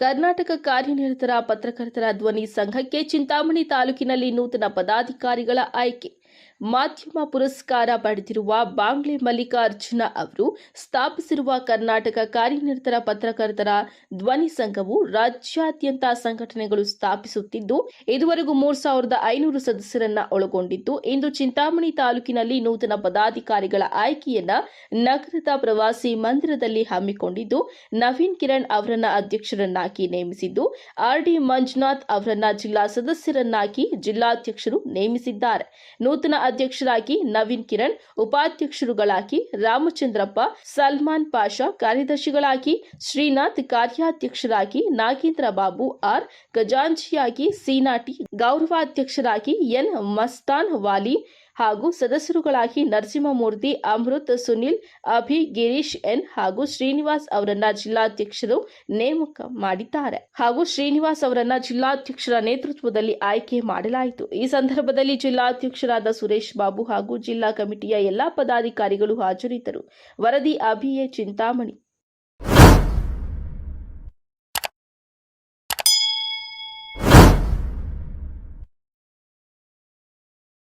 ಕರ್ನಾಟಕ ಕಾರ್ಯನಿರತರ ಪತ್ರಕರ್ತರ ಧ್ವನಿ ಸಂಘಕ್ಕೆ ಚಿಂತಾಮಣಿ ತಾಲೂಕಿನಲ್ಲಿ ನೂತನ ಪದಾಧಿಕಾರಿಗಳ ಆಯ್ಕೆ ಮಾಧ್ಯಮ ಪುರಸ್ಕಾರ ಪಡೆದಿರುವ ಬಾಂಗ್ಲೆ ಮಲ್ಲಿಕಾರ್ಜುನ ಅವರು ಸ್ಥಾಪಿಸಿರುವ ಕರ್ನಾಟಕ ಕಾರ್ಯನಿರತರ ಪತ್ರಕರ್ತರ ಧ್ವನಿ ಸಂಘವು ರಾಜ್ಯಾದ್ಯಂತ ಸಂಘಟನೆಗಳು ಸ್ಥಾಪಿಸುತ್ತಿದ್ದು, ಇದುವರೆಗೂ ಮೂರು ಸಾವಿರದ ಐನೂರು ಸದಸ್ಯರನ್ನ ಒಳಗೊಂಡಿದ್ದು, ಇಂದು ಚಿಂತಾಮಣಿ ತಾಲೂಕಿನಲ್ಲಿ ನೂತನ ಪದಾಧಿಕಾರಿಗಳ ಆಯ್ಕೆಯನ್ನ ನಗರದ ಪ್ರವಾಸಿ ಮಂದಿರದಲ್ಲಿ ಹಮ್ಮಿಕೊಂಡಿದ್ದು, ನವೀನ್ ಕಿರಣ್ ಅವರನ್ನ ಅಧ್ಯಕ್ಷರನ್ನಾಗಿ ನೇಮಿಸಿದ್ದು, ಆರ್ ಡಿ ಮಂಜುನಾಥ್ ಅವರನ್ನ ಜಿಲ್ಲಾ ಸದಸ್ಯರನ್ನಾಗಿ ಜಿಲ್ಲಾಧ್ಯಕ್ಷರು ನೇಮಿಸಿದ್ದಾರೆ. ನೂತನ ಅಧ್ಯಕ್ಷರಾಗಿ ನವೀನ್ ಕಿರಣ್, ಉಪಾಧ್ಯಕ್ಷರುಗಳಾಗಿ ರಾಮಚಂದ್ರಪ್ಪ, ಸಲ್ಮಾನ್ ಪಾಷಾ ಕಾರ್ಯದರ್ಶಿಗಳಾಗಿ ಶ್ರೀನಾಥ್ ಕಾರ್ಯಾಧ್ಯಕ್ಷರಾಗಿ ನಾಗೇಂದ್ರ ಬಾಬು ಆರ್, ಖಜಾಂಚಿಯಾಗಿ ಸೀನಾಟಿ ಗೌರವಾಧ್ಯಕ್ಷರಾಗಿ ಎನ್ ಮಸ್ತಾನ್ ವಾಲಿ ಹಾಗೂ ಸದಸ್ಯರುಗಳಾಗಿ ನರಸಿಂಹಮೂರ್ತಿ, ಅಮೃತ್, ಸುನಿಲ್, ಅಭಿ, ಗಿರೀಶ್ ಎನ್ ಹಾಗೂ ಶ್ರೀನಿವಾಸ್ ಅವರನ್ನ ಜಿಲ್ಲಾಧ್ಯಕ್ಷರು ನೇಮಕ ಮಾಡಿದ್ದಾರೆ. ಹಾಗೂ ಶ್ರೀನಿವಾಸ್ ಅವರನ್ನ ಜಿಲ್ಲಾಧ್ಯಕ್ಷರ ನೇತೃತ್ವದಲ್ಲಿ ಆಯ್ಕೆ ಮಾಡಲಾಯಿತು. ಈ ಸಂದರ್ಭದಲ್ಲಿ ಜಿಲ್ಲಾಧ್ಯಕ್ಷರಾದ ಸುರೇಶ್ ಬಾಬು ಹಾಗೂ ಜಿಲ್ಲಾ ಕಮಿಟಿಯ ಎಲ್ಲಾ ಪದಾಧಿಕಾರಿಗಳು ಹಾಜರಿದ್ದರು. ವರದಿ ಅಭಿಯೇ ಚಿಂತಾಮಣಿ.